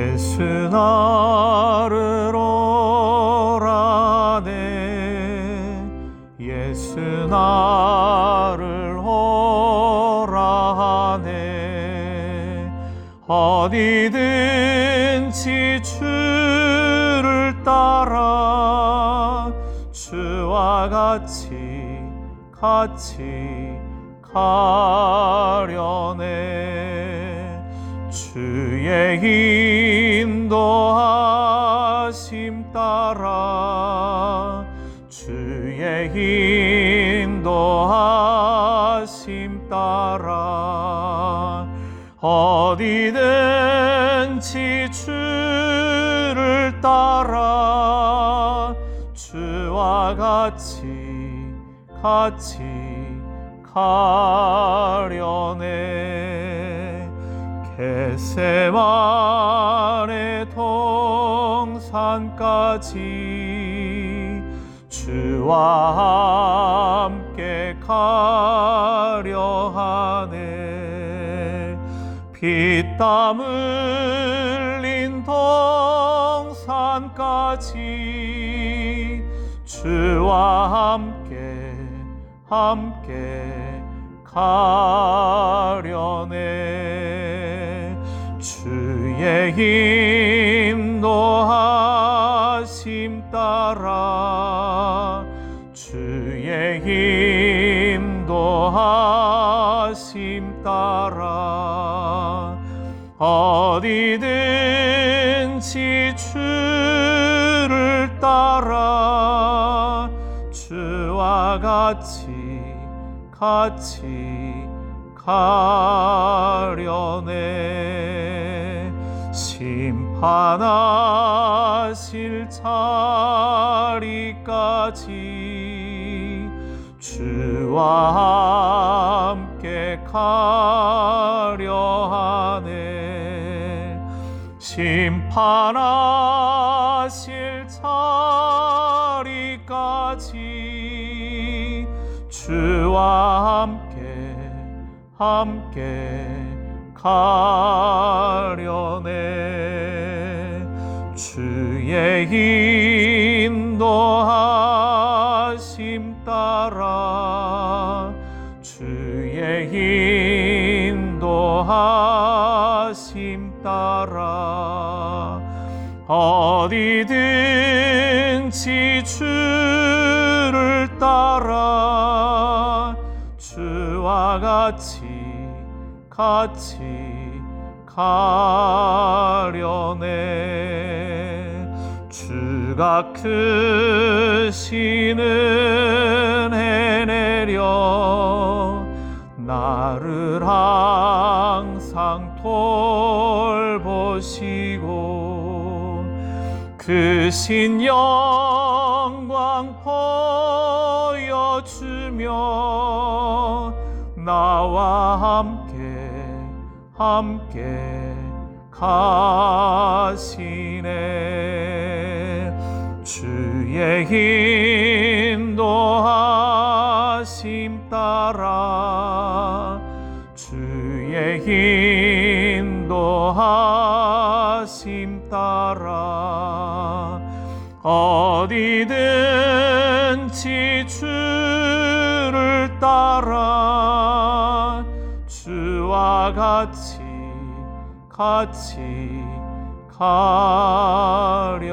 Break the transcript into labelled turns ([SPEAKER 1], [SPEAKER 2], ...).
[SPEAKER 1] 예수 나를 오라네. 예수 나를 오라네. 어디든지 주를 따라 주와 같이 같이 가려네 주의 인도하심 따라 주의 인도하심 따라 어디든지 주를 따라 주와 같이 같이 가려네 게세만의 동산까지 주와 함께 가려 하네. 피땀 흘린 동산까지 주와 함께 함께 가려네 주의 인도하심 따라 주의 인도하심 따라 어디든지 주를 따라 주와 같이 같이 가려네 심판하실 자리까지 주와 함께 가려 하네. 심판하실 자리까지 주와 함께 함께 가 인도하심 따라 주의 인도하심 따라 어디든지 주를 따라 주와 같이 같이 가려네 주가 크신 은혜 내려 나를 항상 돌보시고 크신 영광 보여주며 나와 함께 함께 가시네 주의 인도하심 따라. 주의 인도하심 따라. 어디든지 주를 따라. 주와 같이 같이 가려네.